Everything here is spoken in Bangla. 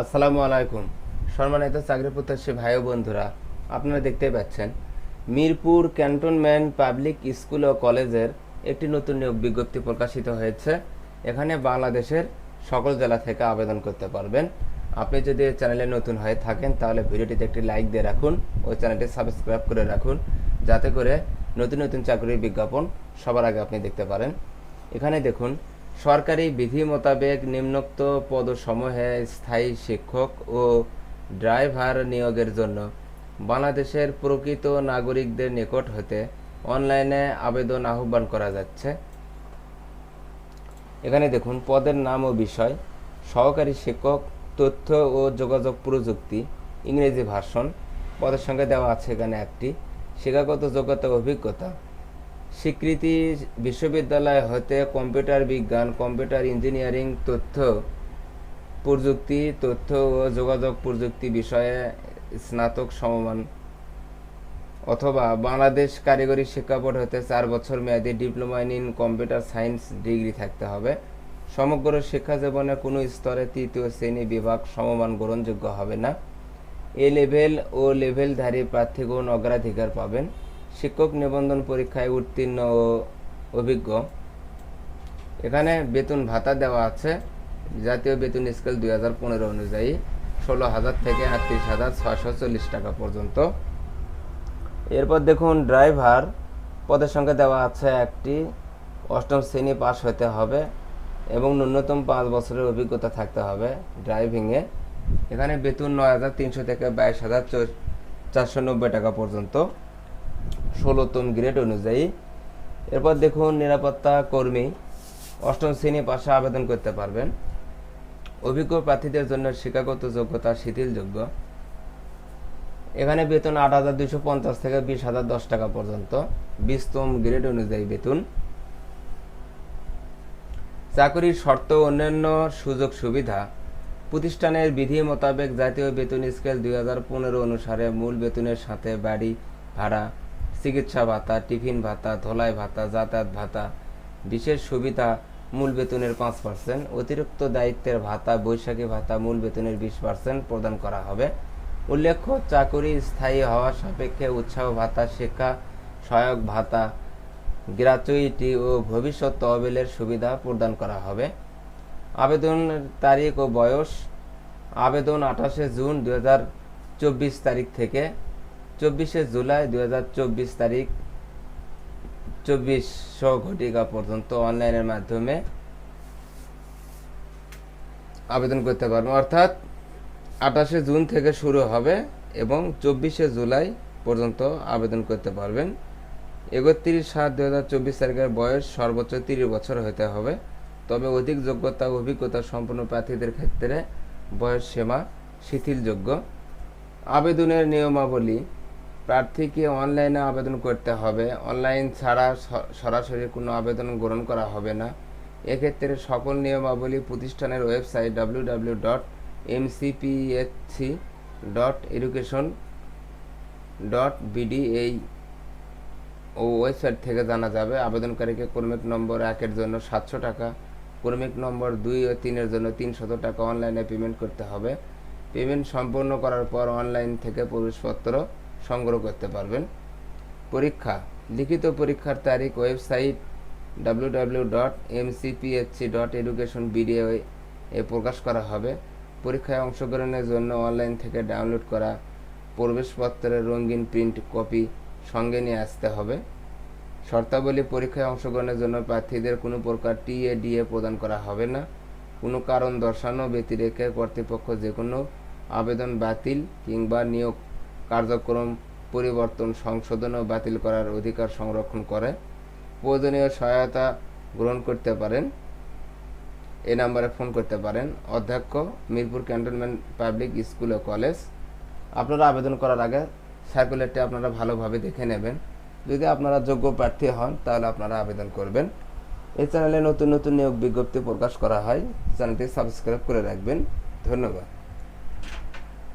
আসসালামু আলাইকুম। সম্মানিত চাকরি প্রত্যাশী ভাই বন্ধুরা, আপনারা দেখতে পাচ্ছেন, মিরপুর ক্যান্টনমেন্ট পাবলিক স্কুল ও কলেজের একটি নতুন নিয়োগ বিজ্ঞপ্তি প্রকাশিত হয়েছে। এখানে বাংলাদেশের সকল জেলা থেকে আবেদন করতে পারবেন। আপনি যদি চ্যানেলে নতুন হয়ে থাকেন, তাহলে ভিডিওটিতে একটি লাইক দিয়ে রাখুন ও চ্যানেলটি সাবস্ক্রাইব করে রাখুন, যাতে করে নতুন নতুন চাকরির বিজ্ঞাপন সবার আগে আপনি দেখতে পারেন। এখানে দেখুন সরকারি বিধি মোতাবেক নিম্নোক্ত পদসমূহে স্থায়ী শিক্ষক ও ড্রাইভার নিয়োগের জন্য বাংলাদেশের প্রকৃত নাগরিকদের নিকট হতে অনলাইনে আবেদন আহ্বান করা যাচ্ছে। এখানে দেখুন, পদের নাম ও বিষয়, সহকারী শিক্ষক, তথ্য ও যোগাযোগ প্রযুক্তি, ইংরেজি ভাষণ, পদের সঙ্গে দেওয়া আছে এখানে একটি, শিক্ষাগত যোগ্যতা অভিজ্ঞতা। স্বীকৃতি বিশ্ববিদ্যালয় হতে কম্পিউটার বিজ্ঞান, কম্পিউটার ইঞ্জিনিয়ারিং, তথ্য প্রযুক্তি, তথ্য ও যোগাযোগ প্রযুক্তি বিষয়ে স্নাতক সমমান। অথবা বাংলাদেশ কারিগরি শিক্ষা বোর্ড হতে চার বছর মেয়াদী diploma in computer science degree থাকতে হবে। সমগ্র শিক্ষা জীবনে কোনো স্তরে তৃতীয় শ্রেণি বিভাগ সমমান গ্রহণযোগ্য হবে না। এ লেভেল ও লেভেলধারী প্রার্থীগণ অগ্রাধিকার পাবেন। শিক্ষক নিবন্ধন পরীক্ষায় উত্তীর্ণ ও অভিজ্ঞ। এখানে বেতন ভাতা দেওয়া আছে। জাতীয় বেতন স্কেল দুই হাজার পনেরো অনুযায়ী ষোলো হাজার থেকে আটত্রিশ হাজার ছয়শো চল্লিশ টাকা পর্যন্ত। এরপর দেখুন, ড্রাইভার পদের সংখ্যা দেওয়া আছে একটি। অষ্টম শ্রেণি পাস হতে হবে এবং ন্যূনতম পাঁচ বছরের অভিজ্ঞতা থাকতে হবে ড্রাইভিংয়ে। এখানে বেতন নয় হাজার তিনশো থেকে বাইশ হাজার চারশো নব্বই টাকা পর্যন্ত। ষোলোতম গ্রেড অনুযায়ী। এরপর দেখুন, নিরাপত্তা কর্মী অষ্টম শ্রেণি পাশে আবেদন করতে পারবেন। অভিজ্ঞ প্রার্থীদের জন্য শিক্ষাগত যোগ্যতা শিথিলযোগ্য। এখানে বেতন আট হাজার দুশো পঞ্চাশ থেকে বিশ হাজার দশ টাকা পর্যন্ত। বিশতম গ্রেড অনুযায়ী বেতন। চাকরির শর্ত অন্যান্য সুযোগ সুবিধা। প্রতিষ্ঠানের বিধি মোতাবেক জাতীয় বেতন স্কেল দুই হাজার পনেরো অনুসারে মূল বেতনের সাথে বাড়ি ভাড়া চিকিৎসা ভাতা, টিফিন ভাতা, ধোলাই ভাতা, যাতায়াত ভাতা, বিশেষ সুবিধা মূল বেতনের পাঁচ পার্সেন্ট অতিরিক্ত দায়িত্বের ভাতা, বৈশাখী ভাতা মূল বেতনের বিশ পার্সেন্ট প্রদান করা হবে। উল্লেখ্য, চাকরি স্থায়ী হওয়া সাপেক্ষে উৎসাহ ভাতা, শিক্ষা সহায়ক ভাতা গ্র্যাচুইটি ও ভবিষ্যৎ তহবিলের সুবিধা প্রদান করা হবে। আবেদনের তারিখ ও বয়স। আবেদন আঠাশে জুন দু চব্বিশ তারিখ থেকে চব্বিশে জুলাই দুই হাজার চব্বিশ তারিখ চব্বিশশো ঘটিকা পর্যন্ত অনলাইনের মাধ্যমে আবেদন করতে পারবেন। অর্থাৎ আঠাশে জুন থেকে শুরু হবে এবং চব্বিশে জুলাই পর্যন্ত আবেদন করতে পারবেন। একত্রিশ সাত দু হাজার চব্বিশ তারিখের বয়স সর্বোচ্চ তিরিশ বছর হতে হবে। তবে অধিক যোগ্যতা, অভিজ্ঞতা সম্পন্ন প্রার্থীদের ক্ষেত্রে বয়স সীমা শিথিলযোগ্য। আবেদনের নিয়মাবলী প্রার্থীকে অনলাইনে আবেদন করতে হবে। অনলাইন ছাড়া স- সরাসরি কোনো আবেদন গ্রহণ করা হবে না। এক্ষেত্রে সকল নিয়মাবলী প্রতিষ্ঠানের website W W dot MCPSC dot education dot BD এই ও ওয়েবসাইট থেকে জানা যাবে। আবেদনকারীকে কর্মিক নম্বর একের জন্য সাতশো টাকা, কর্মিক নম্বর দুই ও তিনের জন্য তিনশত টাকা অনলাইনে পেমেন্ট করতে হবে। পেমেন্ট সম্পূর্ণ করার পর অনলাইন থেকে প্রবেশপত্র সংগ্রহ করতে পারবেন। পরীক্ষা, লিখিত পরীক্ষার তারিখ, website W W dot MCPSC dot education BDO এ প্রকাশ করা হবে। পরীক্ষায় অংশগ্রহণের জন্য অনলাইন থেকে ডাউনলোড করা প্রবেশপত্রের রঙিন প্রিন্ট কপি সঙ্গে নিয়ে আসতে হবে। শর্তাবলী পরীক্ষায় অংশগ্রহণের জন্য প্রার্থীদের কোনো প্রকার টিএ ডিএ প্রদান করা হবে না। কোনো কারণ দর্শানো, ব্যতিরেকে কর্তৃপক্ষ যে কোনো আবেদন বাতিল কিংবা নিয়োগ কার্যক্রম পরিবর্তন সংশোধন ও বাতিল করার অধিকার সংরক্ষণ করে। প্রয়োজনীয় সহায়তা গ্রহণ করতে পারেন। এই নাম্বারে ফোন করতে পারেন। অধ্যক্ষ, মিরপুর ক্যান্টনমেন্ট পাবলিক স্কুল ও কলেজ। আপনারা আবেদন করার আগে সার্কুলেটটি আপনারা ভালোভাবে দেখে নেবেন। যদি আপনারা যোগ্য প্রার্থী হন, তাহলে আপনারা আবেদন করবেন। এই চ্যানেলে নতুন নতুন নিয়োগ বিজ্ঞপ্তি প্রকাশ করা হয়। চ্যানেলটি সাবস্ক্রাইব করে রাখবেন। ধন্যবাদ।